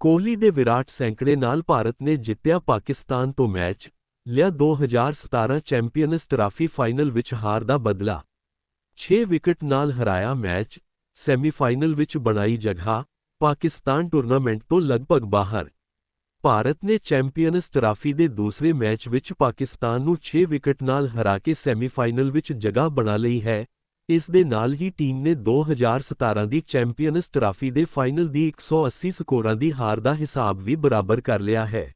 ਕੋਹਲੀ ਦੇ ਵਿਰਾਟ ਸੈਂਕੜੇ ਨਾਲ ਭਾਰਤ ਨੇ ਜਿੱਤਿਆ ਪਾਕਿਸਤਾਨ ਤੋਂ ਮੈਚ, ਲਿਆ 2017 ਚੈਂਪੀਅਨਸ ਟਰਾਫੀ ਫਾਈਨਲ ਵਿੱਚ ਹਾਰ ਦਾ ਬਦਲਾ 6 ਵਿਕਟ ਨਾਲ ਹਰਾਇਆ ਮੈਚ, ਸੈਮੀਫਾਈਨਲ ਵਿੱਚ ਬਣਾਈ ਜਗ੍ਹਾ, ਪਾਕਿਸਤਾਨ ਟੂਰਨਾਮੈਂਟ ਤੋਂ ਲਗਭਗ ਬਾਹਰ। ਭਾਰਤ ਨੇ ਚੈਂਪੀਅਨਸ ਟਰਾਫੀ ਦੇ ਦੂਸਰੇ ਮੈਚ ਵਿੱਚ ਪਾਕਿਸਤਾਨ ਨੂੰ 6 ਵਿਕਟ ਨਾਲ ਹਰਾ ਕੇ ਸੈਮੀਫਾਈਨਲ ਵਿੱਚ ਜਗ੍ਹਾ ਬਣਾ ਲਈ ਹੈ ਇਸ ਦੇ ਨਾਲ ਹੀ ਟੀਮ ਨੇ 2017 ਦੀ ਚੈਂਪੀਅਨਸ ਟਰਾਫੀ ਦੇ ਫਾਈਨਲ ਦੀ 180 ਸਕੋਰਾਂ ਦੀ ਹਾਰ ਦਾ ਹਿਸਾਬ ਵੀ ਬਰਾਬਰ ਕਰ ਲਿਆ ਹੈ।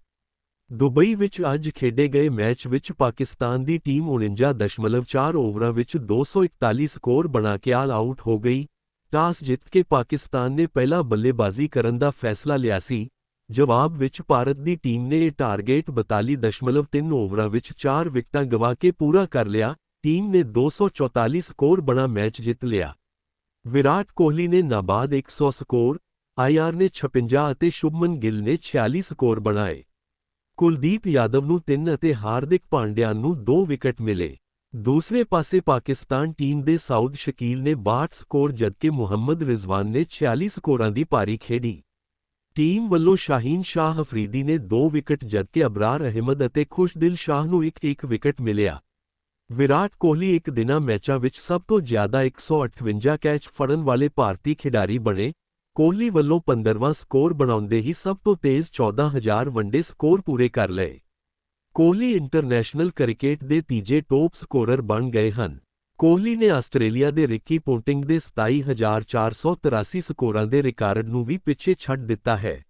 ਦੁਬਈ ਵਿੱਚ ਅੱਜ ਖੇਡੇ ਗਏ ਮੈਚ ਵਿੱਚ ਪਾਕਿਸਤਾਨ ਦੀ ਟੀਮ 49.4 ਓਵਰਾਂ ਵਿੱਚ 241 ਸਕੋਰ ਬਣਾ ਕੇ ਆਲ ਆਊਟ ਹੋ ਗਈ। ਟਾਸ ਜਿੱਤ ਕੇ ਪਾਕਿਸਤਾਨ ਨੇ ਪਹਿਲਾ ਬੱਲੇਬਾਜ਼ੀ ਕਰਨ ਦਾ ਫੈਸਲਾ ਲਿਆ ਸੀ। ਜਵਾਬ ਵਿੱਚ ਭਾਰਤ ਦੀ ਟੀਮ ਨੇ ਇਹ ਟਾਰਗੇਟ 42.3 ਓਵਰਾਂ ਵਿੱਚ 4 ਵਿਕਟਾਂ ਗਵਾ ਕੇ ਪੂਰਾ ਕਰ ਲਿਆ। ਟੀਮ ਨੇ 244 ਸਕੋਰ ਬਣਾ ਮੈਚ ਜਿੱਤ ਲਿਆ। ਵਿਰਾਟ ਕੋਹਲੀ ਨੇ ਨਾਬਾਦ 100 ਸਕੋਰ ਆਈਆਰ ਨੇ 56 ਅਤੇ ਸ਼ੁਭਮਨ ਗਿੱਲ ਨੇ 46 ਸਕੋਰ ਬਣਾਏ। ਕੁਲਦੀਪ ਯਾਦਵ ਨੂੰ 3 ਅਤੇ ਹਾਰਦਿਕ ਪਾਂਡਿਆ ਨੂੰ 2 ਵਿਕਟ ਮਿਲੇ। ਦੂਸਰੇ ਪਾਸੇ ਪਾਕਿਸਤਾਨ ਟੀਮ ਦੇ ਸਾਊਦ ਸ਼ਕੀਲ ਨੇ 62 ਸਕੋਰ, ਜਦਕਿ ਮੁਹੰਮਦ ਰਿਜ਼ਵਾਨ ਨੇ 46 ਸਕੋਰਾਂ ਦੀ ਪਾਰੀ ਖੇਡੀ। ਟੀਮ ਵੱਲੋਂ ਸ਼ਾਹੀਨ ਸ਼ਾਹ ਅਫਰੀਦੀ ਨੇ 2 ਵਿਕਟ, ਜਦਕਿ ਅਬਰਾਰ ਅਹਿਮਦ ਅਤੇ ਖੁਸ਼ਦਿਲ ਸ਼ਾਹ ਨੂੰ ਇੱਕ ਇੱਕ ਵਿਕਟ ਮਿਲਿਆ। ਵਿਰਾਟ ਕੋਹਲੀ ਇੱਕ ਦਿਨਾਂ ਮੈਚਾਂ ਵਿੱਚ ਸਭ ਤੋਂ ਜ਼ਿਆਦਾ 158 ਕੈਚ ਫੜਨ ਵਾਲੇ ਭਾਰਤੀ ਖਿਡਾਰੀ ਬਣੇ। ਕੋਹਲੀ ਵੱਲੋਂ 15ਵਾਂ ਸਕੋਰ ਬਣਾਉਂਦੇ ਹੀ ਸਭ ਤੋਂ ਤੇਜ਼ 14000 ਵਨਡੇ ਸਕੋਰ ਪੂਰੇ ਕਰ ਲਏ। ਕੋਹਲੀ ਇੰਟਰਨੈਸ਼ਨਲ ਕ੍ਰਿਕਟ ਦੇ ਤੀਜੇ ਟੌਪ ਸਕੋਰਰ ਬਣ ਗਏ ਹਨ। ਕੋਹਲੀ ਨੇ ਆਸਟ੍ਰੇਲੀਆ ਦੇ ਰਿੱਕੀ ਪੋਂਟਿੰਗ ਦੇ 27483 ਸਕੋਰਾਂ ਦੇ ਰਿਕਾਰਡ ਨੂੰ ਵੀ ਪਿੱਛੇ ਛੱਡ ਦਿੱਤਾ ਹੈ।